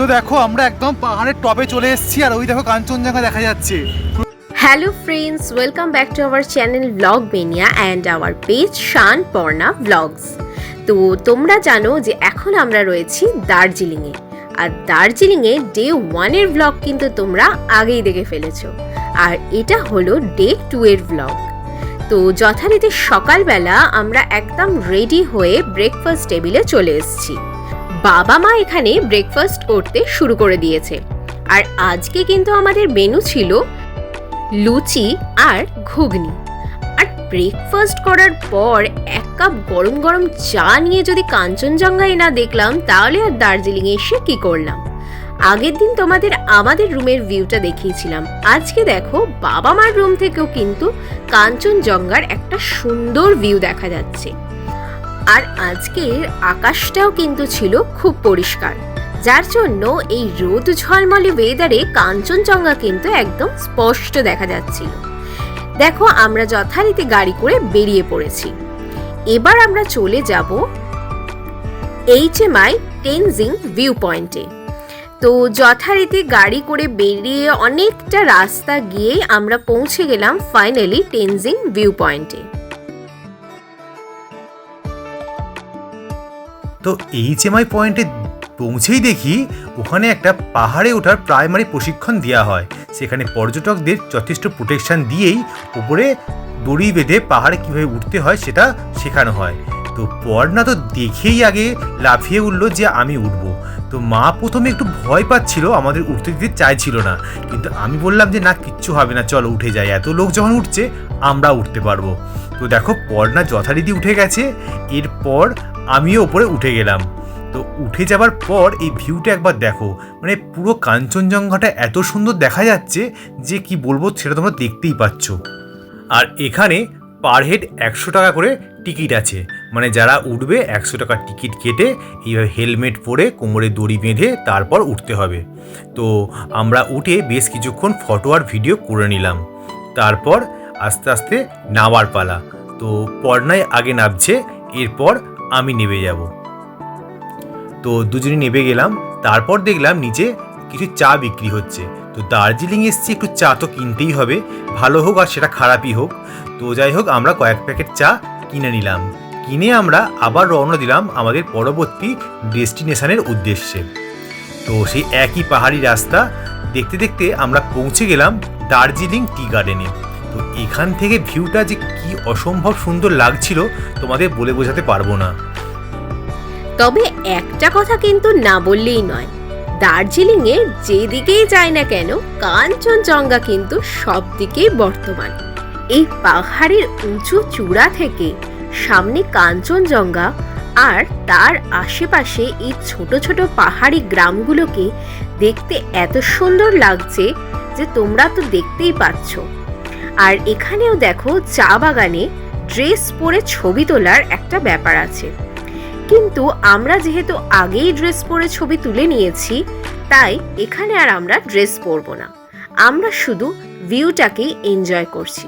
তো দেখো, আমরা একদম পাহাড়ের টপে চলে এসেছি, আর ওই দেখো কাঞ্চনজঙ্ঘা দেখা যাচ্ছে। Hello friends welcome back to our channel blog Beniya and our page Shan Parna blogs তো তোমরা জানো যে এখন আমরা রয়েছি দার্জিলিংয়ে, আর দার্জিলিংয়ে ডে ওয়ানের ব্লগ কিন্তু তোমরা আগেই দেখে ফেলেছো। আর এটা হলো ডে টু এর ব্লগ তো যথারীতি সকালবেলা আমরা একদম রেডি হয়ে ব্রেকফাস্ট টেবিলে চলে এসেছি। বাবা মা এখানে ব্রেকফাস্ট করতে শুরু করে দিয়েছে। আর আজকে কিন্তু আমাদের মেনু ছিল লুচি আর ঘুগনি। আর ব্রেকফাস্ট করার পর এক কাপ গরম গরম চা নিয়ে যদি কাঞ্চনজঙ্ঘায় না দেখলাম, তাহলে আর দার্জিলিংয়ে এসে কি করলাম? আগের দিন তোমাদের আমাদের রুমের ভিউটা দেখিয়েছিলাম। আজকে দেখো বাবা মার রুম থেকেও কিন্তু কাঞ্চনজঙ্ঘার একটা সুন্দর ভিউ দেখা যাচ্ছে। আর আজকের আকাশটাও কিন্তু ছিল খুব পরিষ্কার। যার জন্য এই রোদ ঝলমলে ওয়েদারে কাঞ্চনজঙ্ঘা কিন্তু একদম স্পষ্ট দেখা যাচ্ছিল। দেখো, আমরা যথারীতি গাড়ি করে বেরিয়ে পড়েছি। এবার আমরা চলে যাব H M I Tenzing view পয়েন্টে তো যথারীতি গাড়ি করে বেরিয়ে অনেকটা রাস্তা গিয়েই আমরা পৌঁছে গেলাম ফাইনালি টেনজিং ভিউ পয়েন্টে তো এইচএমআই পয়েন্টে পৌঁছেই দেখি, ওখানে একটা পাহাড়ে ওঠার প্রাইমারি প্রশিক্ষণ দেওয়া হয়। সেখানে পর্যটকদের যথেষ্ট প্রোটেকশন দিয়েই উপরে দড়ি বেঁধে পাহাড়ে কীভাবে উঠতে হয় সেটা শেখানো হয়। তো পর্ণা তো দেখেই আগে লাফিয়ে উঠল যে আমি উঠবো। তো মা প্রথমে একটু ভয় পাচ্ছিল, আমাদের উঠতে দিতে চাইছিল না। কিন্তু আমি বললাম যে, না, কিচ্ছু হবে না, চলো উঠে যাই। এত লোক যখন উঠছে, আমরা উঠতে পারব। তো দেখো, পর্ণা যথারীতি উঠে গেছে। এরপর আমিও ওপরে উঠে গেলাম। তো উঠে যাবার পর এই ভিউটা একবার দেখো। মানে পুরো কাঞ্চনজঙ্ঘাটা এত সুন্দর দেখা যাচ্ছে যে কি বলব সেটা তোমরা দেখতেই পাচ্ছ। আর এখানে পার হেড একশো টাকা করে টিকিট আছে। মানে যারা উঠবে একশো টাকার টিকিট কেটে এইভাবে হেলমেট পরে কোমরে দড়ি বেঁধে তারপর উঠতে হবে। তো আমরা উঠে বেশ কিছুক্ষণ ফটো আর ভিডিও করে নিলাম। তারপর আস্তে আস্তে নামার পালা। তো পর্ণায় আগে নামছে, এরপর আমি নেমে যাব। তো দুজনে নেমে গেলাম, তারপর দেখলাম নিচে কিছু চা বিক্রি হচ্ছে। তো দার্জিলিং এসছি, একটু চা তো কিনতেই হবে, ভালো হোক আর সেটা খারাপই হোক। তো যাই হোক, আমরা কয়েক প্যাকেট চা কিনে নিলাম। কিনে আমরা আবার রওনা দিলাম আমাদের পরবর্তী ডেস্টিনেশনের উদ্দেশ্যে। তো সেই একই পাহাড়ি রাস্তা, দেখতে দেখতে আমরা পৌঁছে গেলাম দার্জিলিং টি গার্ডেনে। এখান থেকে ভিউটা যে কি অসম্ভব সুন্দর লাগছিল, তোমাদের বলে বোঝাতে পারব না। তবে একটা কথা কিন্তু না বললেই নয়। দার্জিলিংয়ে যেদিকেই যায় না কেন, কাঞ্চনজঙ্ঘা কিন্তু সব দিকেই বর্তমান। এই পাহাড়ের উঁচু চূড়া থেকে সামনে কাঞ্চনজঙ্ঘা আর তার আশেপাশে এই ছোট ছোট পাহাড়ি গ্রামগুলোকে দেখতে এত সুন্দর লাগছে যে তোমরা তো দেখতেই পাচ্ছ। আর এখানেও দেখো চা বাগানে ড্রেস পরে ছবি তোলার একটা ব্যাপার আছে। কিন্তু আমরা যেহেতু আগেই ড্রেস পরে ছবি তুলে নিয়েছি, তাই এখানে আর আমরা ড্রেস পরবো না। আমরা শুধু ভিউটাকেই এনজয় করছি।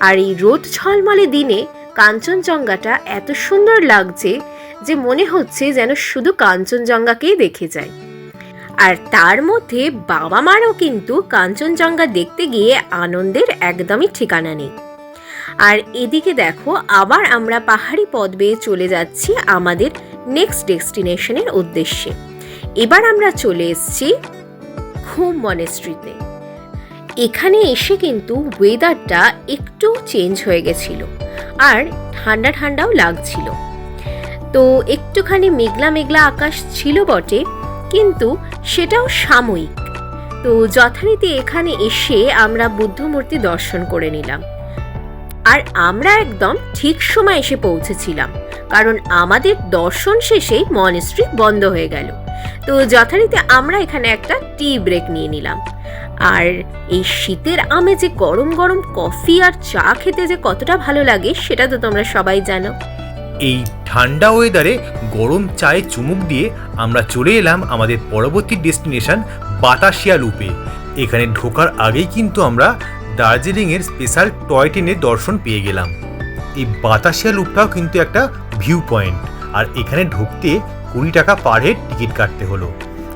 আর এই রোদ ঝলমলে দিনে কাঞ্চনজঙ্ঘাটা এত সুন্দর লাগছে যে মনে হচ্ছে যেন শুধু কাঞ্চনজঙ্ঘাকেই দেখে যায়। আর তার মধ্যে বাবা মারও কিন্তু কাঞ্চনজঙ্ঘা দেখতে গিয়ে আনন্দের একদমই ঠিকানা নেই। আর এদিকে দেখো, আবার আমরা পাহাড়ি পথ বেয়ে চলে যাচ্ছি আমাদের নেক্সট ডেস্টিনেশনের উদ্দেশ্যে। এবার আমরা চলে এসেছি ঘুম মনেস্ট্রিতে এখানে এসে কিন্তু ওয়েদারটা একটু চেঞ্জ হয়ে গেছিল আর ঠান্ডা ঠান্ডাও লাগছিল। তো একটুখানি মেঘলা মেঘলা আকাশ ছিল বটে কিন্তু সেটাও সাময়িক। তো যথারীতি এখানে এসে আমরা বুদ্ধমূর্তি দর্শন করে নিলাম। আর আমরা একদম ঠিক সময় এসে পৌঁছেছিলাম, কারণ আমাদের দর্শন শেষেই মনেস্ট্রি বন্ধ হয়ে গেল। তো যথারীতি আমরা এখানে একটা টি ব্রেক নিয়ে নিলাম। আর এই শীতের আমে যে গরম গরম কফি আর চা খেতে যে কতটা ভালো লাগে, সেটা তো তোমরা সবাই জানো। এই ঠান্ডা ওয়েদারে গরম চায়ে চুমুক দিয়ে আমরা চলে এলাম আমাদের পরবর্তী ডেস্টিনেশন বাতাসিয়া লুপে। এখানে ঢোকার আগেই কিন্তু আমরা দার্জিলিংয়ের স্পেশাল টয় ট্রেনের দর্শন পেয়ে গেলাম। এই বাতাসিয়া লুপটাও কিন্তু একটা ভিউ পয়েন্ট। আর এখানে ঢুকতে কুড়ি টাকা পার হেড টিকিট কাটতে হলো।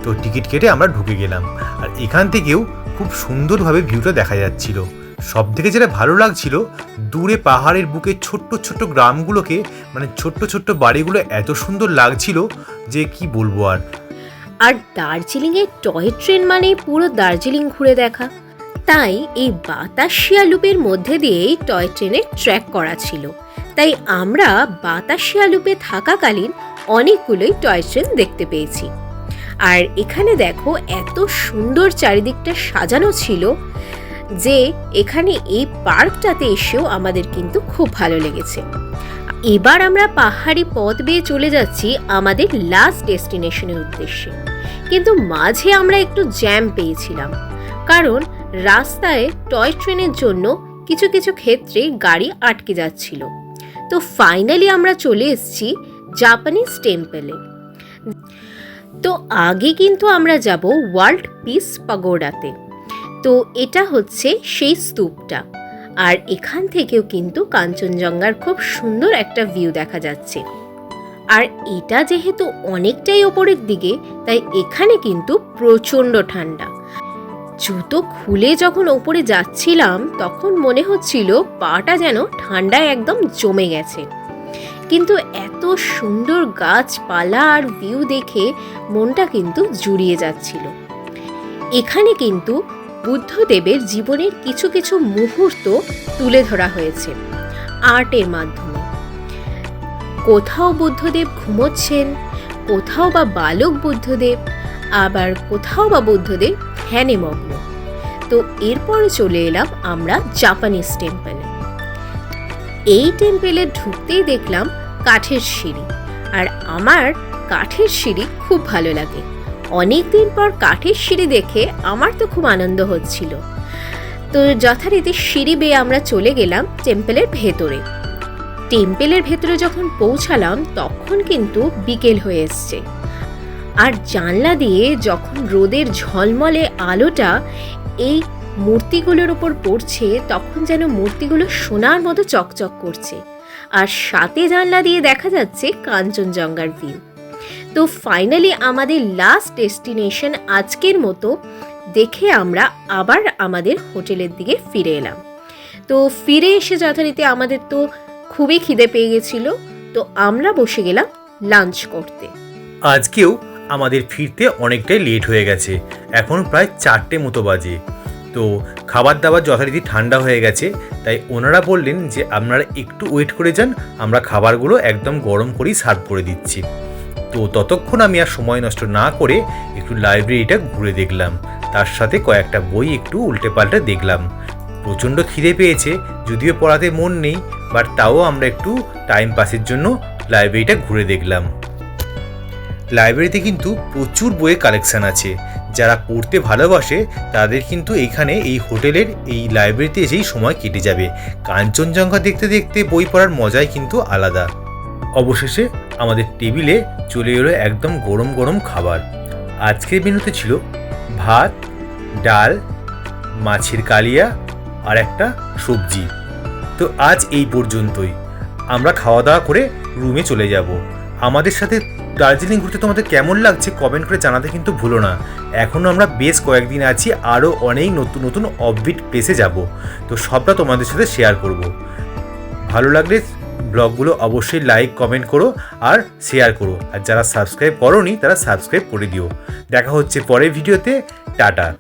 তো টিকিট কেটে আমরা ঢুকে গেলাম। আর এখান থেকেও খুব সুন্দরভাবে ভিউটা দেখা যাচ্ছিল। সব থেকে যেটা ভালো লাগছিল, দূরে পাহাড়ের বুকে ছোট্ট ছোট্ট গ্রামগুলোকে মানে ছোট্ট ছোট্ট বাড়িগুলো এত সুন্দর লাগছিল যে কি বলব আর। আর দার্জিলিংয়ের টয় ট্রেন মানে পুরো দার্জিলিং ঘুরে দেখা। তাই এই বাতাসিয়া লুপের মধ্যে দিয়েই টয় ট্রেনের ট্র্যাক করা ছিল। তাই আমরা বাতাসিয়া লুপে থাকাকালীন অনেকগুলোই টয় ট্রেন দেখতে পেয়েছি। আর এখানে দেখো, এত সুন্দর চারিদিকটা সাজানো ছিল। যে এখানে এই পার্কটাতে এসেও আমাদের কিন্তু খুব ভালো লেগেছে। এবার আমরা পাহাড়ি পথ বেয়ে চলে যাচ্ছি আমাদের লাস্ট ডেস্টিনেশনের উদ্দেশ্যে। কিন্তু মাঝে আমরা একটু জ্যাম পেয়েছিলাম। কারণ রাস্তায় টয় ট্রেনের জন্য কিছু কিছু ক্ষেত্রে গাড়ি আটকে যাচ্ছিল। তো ফাইনালি আমরা চলে এসেছি জাপানিজ টেম্পলে তো আগে কিন্তু আমরা যাব ওয়ার্ল্ড পিস পাগোডাতে তো এটা হচ্ছে সেই স্তূপটা। আর এখান থেকেও কিন্তু কাঞ্চনজঙ্ঘার খুব সুন্দর একটা ভিউ দেখা যাচ্ছে। আর এটা যেহেতু অনেকটাই ওপরের দিকে, তাই এখানে কিন্তু প্রচণ্ড ঠান্ডা। জুতো খুলে যখন ওপরে যাচ্ছিলাম, তখন মনে হচ্ছিল পাটা যেন ঠান্ডায় একদম জমে গেছে। কিন্তু এত সুন্দর গাছপালা আর ভিউ দেখে মনটা কিন্তু জুড়িয়ে যাচ্ছিল। এখানে কিন্তু বুদ্ধদেবের জীবনের কিছু কিছু মুহূর্ত তুলে ধরা হয়েছে আর্টের মাধ্যমে। কোথাও বুদ্ধদেব ঘুমোচ্ছেন, কোথাও বা বালক বুদ্ধদেব, আবার কোথাও বা বুদ্ধদেব ধ্যানে মগ্ন। তো এরপরে চলে এলাম আমরা জাপানিজ টেম্পলে। এই টেম্পেলে ঢুকতেই দেখলাম কাঠের সিঁড়ি, আর আমার কাঠের সিঁড়ি খুব ভালো লাগে। অনেক দিন পর কাঠের সিঁড়ি দেখে আমার তো খুব আনন্দ হচ্ছিল। তো যথারীতি সিঁড়ি বেয়ে আমরা চলে গেলাম টেম্পেলের ভেতরে। টেম্পেলের ভেতরে যখন পৌঁছালাম, তখন কিন্তু বিকেল হয়ে এসছে। আর জানলা দিয়ে যখন রোদের ঝলমলে আলোটা এই মূর্তিগুলোর ওপর পড়ছে, তখন যেন মূর্তিগুলো সোনার মতো চকচক করছে। আর সাথে জানলা দিয়ে দেখা যাচ্ছে কাঞ্চনজঙ্ঘার ভিউ তো ফাইনালি আমাদের লাস্ট ডেস্টিনেশন আজকের মতো। দেখে আমরা আবার আমাদের হোটেলের দিকে ফিরে এলাম। তো ফিরে এসে যথারীতি আমাদের তো খুবই খিদে পেয়ে গেছিল। তো আমরা বসে গেলাম লাঞ্চ করতে। আজকেও আমাদের ফিরতে অনেকটাই লেট হয়ে গেছে। এখন প্রায় চারটে মতো বাজে। তো খাবার দাবার যথারীতি ঠান্ডা হয়ে গেছে। তাই ওনারা বললেন যে, আপনারা একটু ওয়েট করে যান। আমরা খাবারগুলো একদম গরম করেই সার্ভ করে দিচ্ছি। তো ততক্ষণ আমি আর সময় নষ্ট না করে একটু লাইব্রেরিটা ঘুরে দেখলাম। তার সাথে কয়েকটা বই একটু উল্টে পাল্টে দেখলাম। প্রচণ্ড খিদে পেয়েছে, যদিও পড়াতে মন নেই বাট তাও আমরা একটু টাইম পাসের জন্য লাইব্রেরিটা ঘুরে দেখলাম। লাইব্রেরিতে কিন্তু প্রচুর বইয়ের কালেকশান আছে। যারা পড়তে ভালোবাসে, তাদের কিন্তু এইখানে এই হোটেলের এই লাইব্রেরিতে এসেই সময় কেটে যাবে। কাঞ্চনজঙ্ঘা দেখতে দেখতে বই পড়ার মজাই কিন্তু আলাদা। অবশেষে আমাদের টেবিলে চলে এলো একদম গরম গরম খাবার। আজকের মেনুতে ছিল ভাত, ডাল, মাছের কালিয়া আর একটা সবজি। তো আজ এই পর্যন্তই। আমরা খাওয়া দাওয়া করে রুমে চলে যাব। আমাদের সাথে দার্জিলিং ঘুরতে তোমাদের কেমন লাগছে কমেন্ট করে জানাতে কিন্তু ভুলো না। এখনও আমরা বেশ কয়েকদিন আছি, আরও অনেক নতুন নতুন অফবিট প্লেসে যাব। তো সবটা তোমাদের সাথে শেয়ার করব। ভালো লাগলে ব্লগগুলো অবশ্যই লাইক, কমেন্ট করো আর শেয়ার করো। আর যারা সাবস্ক্রাইব করোনি, তারা সাবস্ক্রাইব করে দিও। দেখা হচ্ছে পরের ভিডিওতে। টাটা।